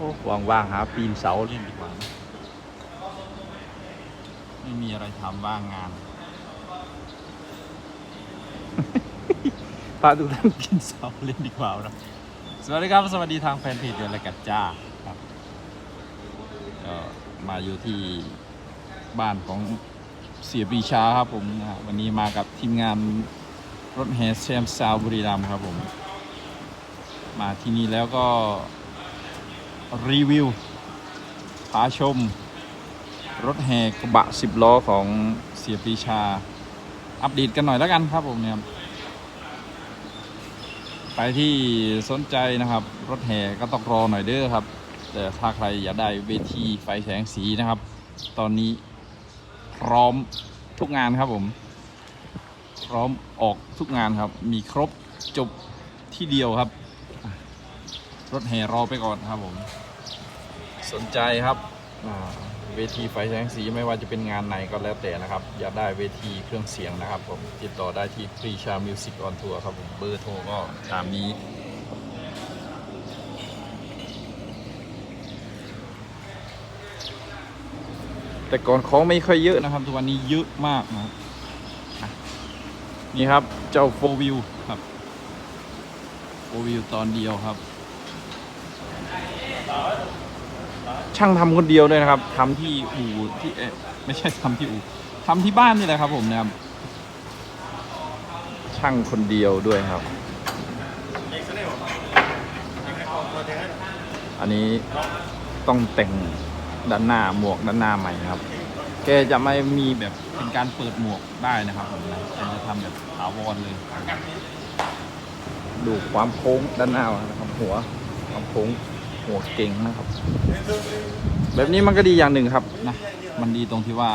อ้ว่างๆหาปีนเสาเล่นดีกว่านะไม่มีอะไรทำว่างงานพาทุกท่านกินเสาเล่นดีกว่านะสวัสดีครับ สวัสดีทางแฟนเพจเดือนละกัดจ้าครับก็มาอยู่ที่บ้านของเสียปรีชาครับผมนะฮะวันนี้มากับทีมงานรถแห่แซมซาวบุรีรัมย์ครับผม มาที่นี่แล้วก็ รีวิวพาชม รถแห่กระบะ10ล้อของเสียปีชา อัปเดตกันหน่อยแล้วกันครับผมเนี่ยใครที่สนใจนะครับ รถแห่ก็ต้องรอหน่อยเด้อครับ แต่ถ้าใครอยากได้เวทีไฟแสงสีนะครับ ตอนนี้พร้อมทุกงานครับผม พร้อมออกทุกงานครับ มีครบจบที่เดียวครับ รถแห่รอไปก่อนครับผม สนใจครับเวทีไฟแสงสีไม่ว่าจะเป็นงานไหนก็แล้วแต่นะครับ อยากได้เวทีเครื่องเสียงนะครับผมติดต่อได้ที่ปรีชามิวสิกออนทัวร์ครับผมเบอร์โทรก็ตามนี้แต่ก่อนของไม่ค่อยเยอะนะครับทุกวันนี้เยอะมากนะครับอะนี่ครับเจ้าโฟวิวครับโฟวิวตอนเดียวครับ ช่างทำคนเดียวด้วยนะครับทำที่อู่ที่เอ๊ะไม่ใช่ทำที่อู่ทำที่บ้านนี่แหละครับ ผมนะครับช่างคนเดียวด้วยครับ อันนี้ต้องแต่งด้านหน้าหมวกด้านหน้าใหม่ครับแกจะไม่มีแบบเป็นการเปิดหมวกได้นะครับผมนะแกจะทำแบบถาวรเลย ดูความโค้งด้านหน้านะครับ หัวความโค้ง หัวเก่งนะครับ แบบนี้มันก็ดีอย่างหนึ่งครับนะมันดีตรงที่ว่า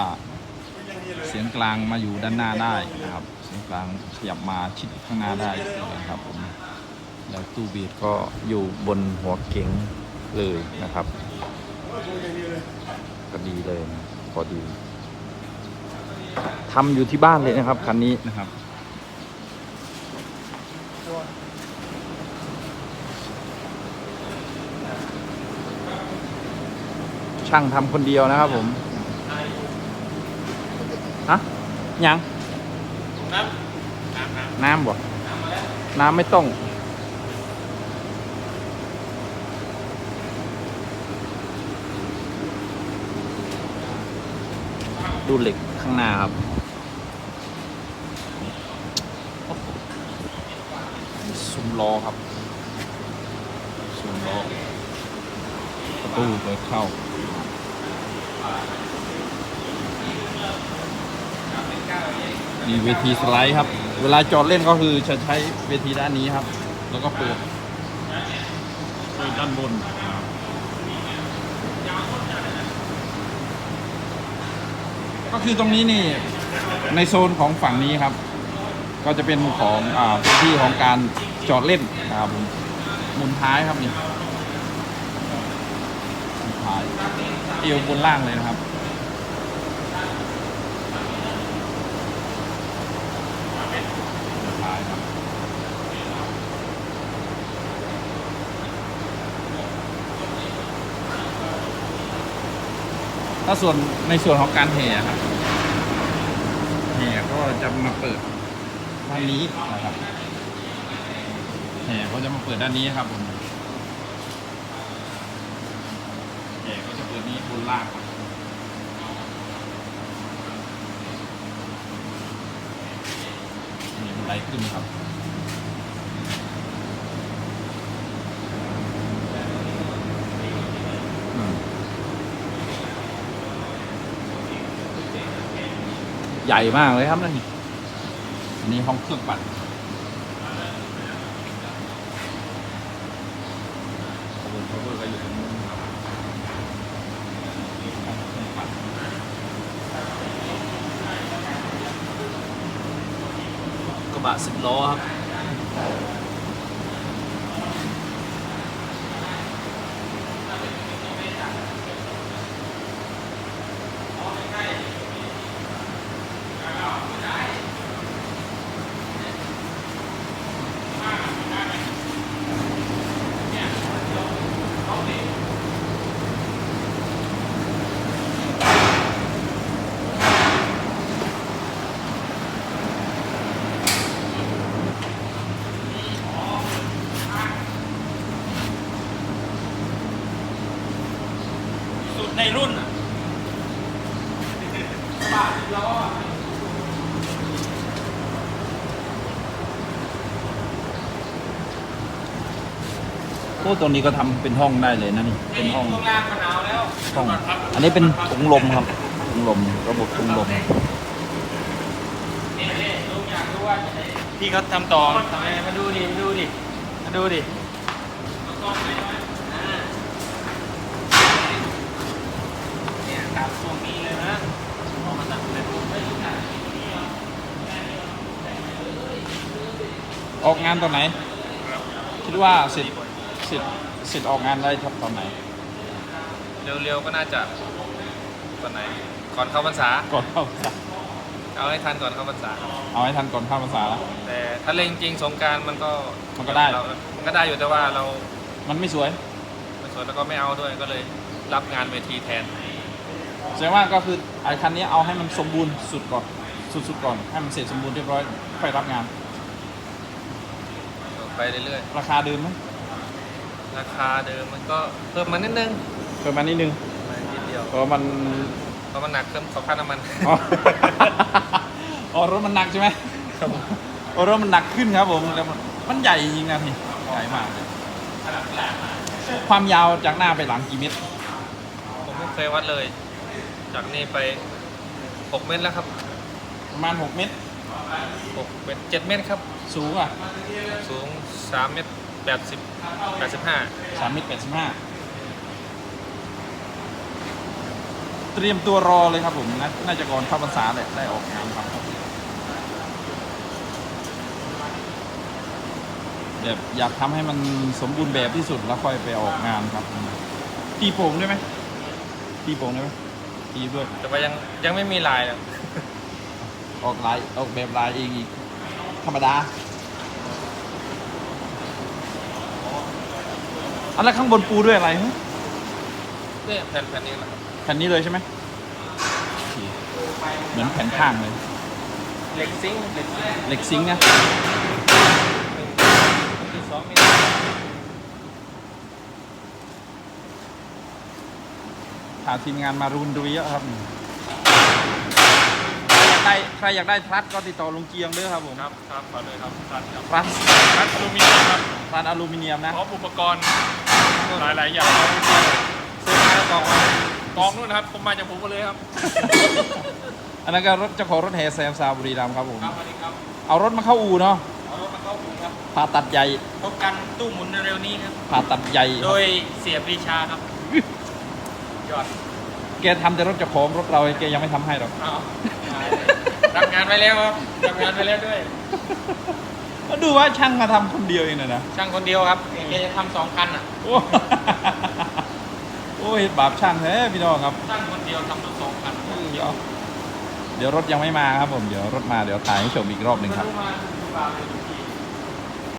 เสียงกลางมาอยู่ด้านหน้าได้นะครับ เสียงกลางขยับมาชิดข้างหน้าได้เลยครับผมแล้วตู้บีดก็อยู่บนหัวเก๋งเลยนะครับ ก็ดีเลยนะพอดีทำอยู่ที่บ้านเลยนะครับคันนี้นะครับ ช่างทำคนเดียวนะครับผมฮะยังน้ำน้ำบ่น้ำไม่ต้องดูเหล็กข้างหน้าครับ ซุ้มล้อครับ ซุ้มล้อ ตูเปิดเข้ามีเวทีสไลด์ครับ เวลาจอดเล่นก็คือจะใช้เวทีด้านนี้ครับ แล้วก็เปิดเปิดด้านบนก็คือตรงนี้นี่ในโซนของฝั่งนี้ครับ ก็จะเป็นของอ่าพื้นที่ของการจอดเล่นนะครับผมมุนท้ายครับนี่ เอวบนล่างเลยนะครับท้ายครับ ถ้าส่วนในส่วนของการแห่ครับแห่ก็จะมาเปิดด้านนี้นะครับแห่ก็จะมาเปิดด้านนี้ครับผมแห่ก็จะเปิดนี้บน ล่างครับนี่บันไดขึ้นครับใหญ่มากเลยครับนั่นนี่นี่ห้องเครื่องปั่นขบวนเขาเบอร์ก็อยู่ตรงนู้นครับห้องเครื่องปั่นก ระบะสิบล้อครับ โอ้ตัวนี้ก็ทำเป็นห้องได้เลยนะนี่เป็นห้องตรงล่างก็หนาวแล้วห้องอันนี้เป็นถุงลมครับถุงลมระบบถุงลมนี่นี่ลุงอยากรู้ว่าจะได้พี่เขาทำต่อทำไมมาดูดิมาดูดิมาดูดิอ่าเนี่ยครับตรงนี้เลยนะเอามาตัดเป็นรูปไม่รู้จักออกงานตอนไหน คิดว่าเสร็จ สร็จเสร็จออกงานได้ทับตอนไหน เร็วๆก็น่าจะตอนไหน ก่อนเข้าพรรษา ก่อนเข้าพรรษาเอาให้ทันก่อนเข้าพรรษาครับเอาให้ทันก่อนเข้าพรรษาแล้ว แต่ถ้าเล่นจริงสงกรารมันก็มันก็ได้ เรามันก็ได้อยู่แต่ว่าเรามันไม่สวยไม่สวยแล้วก็ไม่เอาด้วยก็เลยรับงานเวทีแทน แสดงว่าก็คือไอ้คันนี้เอาให้มันสมบูรณ์สุดก่อนสุดๆก่อนให้มันเสร็จสมบูรณ์เรียบร้อยค่อยรับงาน ไปเรื่อยราคาเดิมไหมๆ ราคาเดิมมันก็เพิ่มมานิดนึงเพิ่มมานิดนึงมานิดเดียวเพราะมันเพราะมันหนักเพิ่มขอค่าน้ำมันอ๋อ อ๋อรถมันหนักใช่ไหมโอ้รถมันหนักขึ้นครับผมแล้วมันมันใหญ่จริงนะพี่ใหญ่มากเลยความยาวจากหน้าไปหลังกี่เมตรผมไม่เคยวัดเลย จากนี้ไป6เมตรแล้วครับ ประมาณ6เมตร6เมตร7เมตรครับ สูงอะ สูง3เมตร 80 85สามเมตรแปดสิบห้าเตรียมตัวรอเลยครับผมนะน่าจะก่อนเข้าพรรษาแหละได้ออกงานครับแบบอยากทำให้มันสมบูรณ์แบบที่สุดแล้วค่อยไปออกงานครับ ตีโป่งได้ไหมตีโป่งได้ไหมตีด้วย แต่ว่ายังยังไม่มีลายเลยออกลายออกแบบลายเองอีก ธรรมดา อันแล้วข้างบนปูด้วยอะไรฮะเนี่ยแผ่นแผ่นนี้แหละครับแผ่นนี้เลยใช่ไหมโอเคเหมือนแผ่นข้างเลย เหล็กซิงค์เหล็กซิงค์เหล็กซิงค์นะ ที่สองมีพาทีมงานมารุนดุยเยอะครับใครอยาก ได้ใครอยากได้ทรัสก็ติดต่อลุงเกียงเด้อครับผมครับครับขอเลยครับทันครับทรัสรัดอลูมิเนียมครับทรัสอลูมิเนียมนะพร้อมอุปกรณ์หลายๆอย่างซื้อมาแล้วกองไว้กองนู่นนะครับผมมาจากผมก็เลยครับ อันนั้นก็รถเจ้าของรถแห่แซมซาบุรีรัมย์ครับผมครับสวัสดีครับเอารถมาเข้าอู่เนาะเอารถมาเข้าผมครับผ่าตัดใหญ่พบกันตู้หมุนเร็วๆนี้ครับผ่าตัดใหญ่โดยเสียปรีชาครับยอดแกทำแต่รถเจ้าของรถเราแกยังไม่ทำให้หรอกเอารับ งานไปแล้วครับรับงานไปแล้วด้วย ก็ดูว่าช่างมาทำคนเดียวเองนะนะช่างคนเดียวครับแกจะทำสองคันอะ โอ้ โอ้เห็นบาปช่างแท้พี่น้องครับช่างคนเดียวทำทั้งสองคันเดี๋ยวเดี๋ยวรถยังไม่มาครับผมเดี๋ยวรถมาเดี๋ยวถ่ายให้ชมอีกรอบหนึ่งครับ ไม่รู้มาหรือเปล่า